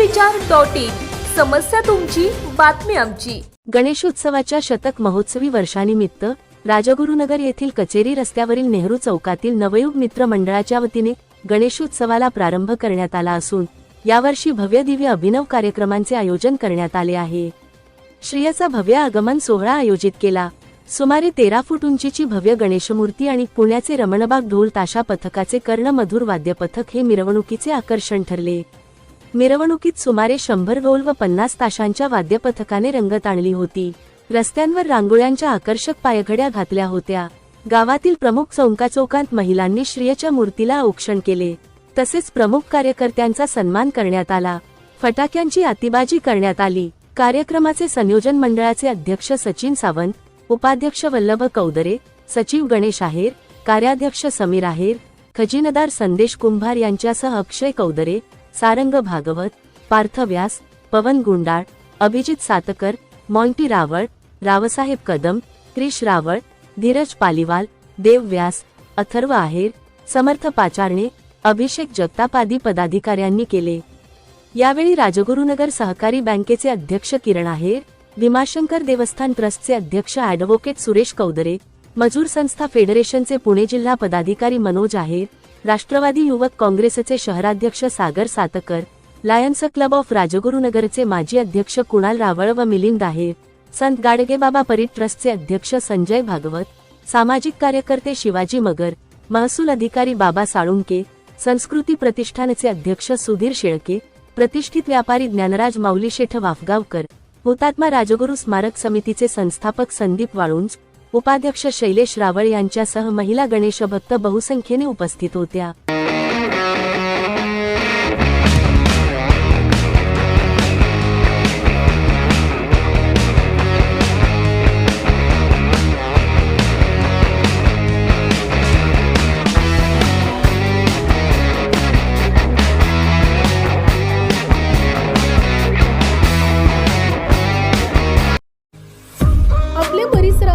Dot in. समस्या तुमची बातमी आमची. गणेशोत्सवाच्या शतक महोत्सवी वर्षानिमित्त राजगुरुनगर येथील कचेरी रस्त्यावरील नेहरू चौकातील नवयुग मित्र मंडळाच्या वतीने गणेशोत्सवाला प्रारंभ करण्यात आला असून यावर्षी भव्य दिव्य अभिनव कार्यक्रमांचे आयोजन करण्यात आले आहे. श्रेयाचा भव्य आगमन सोहळा आयोजित केला. सुमारे तेरा फूट उंचीची भव्य गणेशमूर्ती आणि पुण्याचे रमणबाग ढोल ताशा पथकाचे कर्णमधुर वाद्य पथक हे मिरवणुकीचे आकर्षण ठरले. मिरवणुकीत सुमारे शंभर ढोल व पन्नास ताशांच्या वाद्यपथकाने रंगत आणली होती. रस्त्यांवर रांगोळ्यांच्या आकर्षक पायघड्या घातल्या होत्या. गावातील प्रमुख चौकाचौकांत महिलांनी श्रियच्या मूर्तीला औक्षण केले. तसेच प्रमुख कार्यकर्त्यांचा सन्मान करण्यात आला. फटाक्यांची आतिबाजी करण्यात आली. कार्यक्रमाचे संयोजन मंडळाचे अध्यक्ष सचिन सावंत उपाध्यक्ष वल्लभ कौदरे सचिव गणेश आहेर कार्याध्यक्ष समीर आहेर खजिनदार संदेश कुंभार यांच्यासह अक्षय कौदरे सारंग भागवत पार्थ व्यास पवन गुंडाळ अभिजित सातकर मॉन्टी रावळ रावसाहेब कदम क्रिश रावळ धीरज पालिवाल देव व्यास अथर्व आहेर समर्थ पाचारणे अभिषेक जगतापादी पदाधिकाऱ्यांनी केले. यावेळी राजगुरुनगर सहकारी बँकेचे अध्यक्ष किरण आहेर भीमाशंकर देवस्थान ट्रस्टचे अध्यक्ष ॲडव्होकेट सुरेश कौदरे मजूर संस्था फेडरेशनचे पुणे जिल्हा पदाधिकारी मनोज आहेर राष्ट्रवादी युवक काँग्रेसचे शहराध्यक्ष Sagar Satkar lions club of राजगुरुनगरचे माजी अध्यक्ष कुणाल रावळ व मिलिंद आहेर संत गाडगेबाबा परीट ट्रस्टचे अध्यक्ष संजय भागवत सामाजिक कार्यकर्ते शिवाजी मगर महसूल अधिकारी बाबा साळुंके संस्कृती प्रतिष्ठानचे अध्यक्ष सुधीर शेळके प्रतिष्ठित व्यापारी ज्ञानराज माऊली शेठ वाफगावकर हुतात्मा राजगुरू स्मारक समितीचे संस्थापक संदीप वाळुंज उपाध्यक्ष शैलेश रावळ यांच्यासह महिला गणेश भक्त बहुसंख्येने उपस्थित होत्या.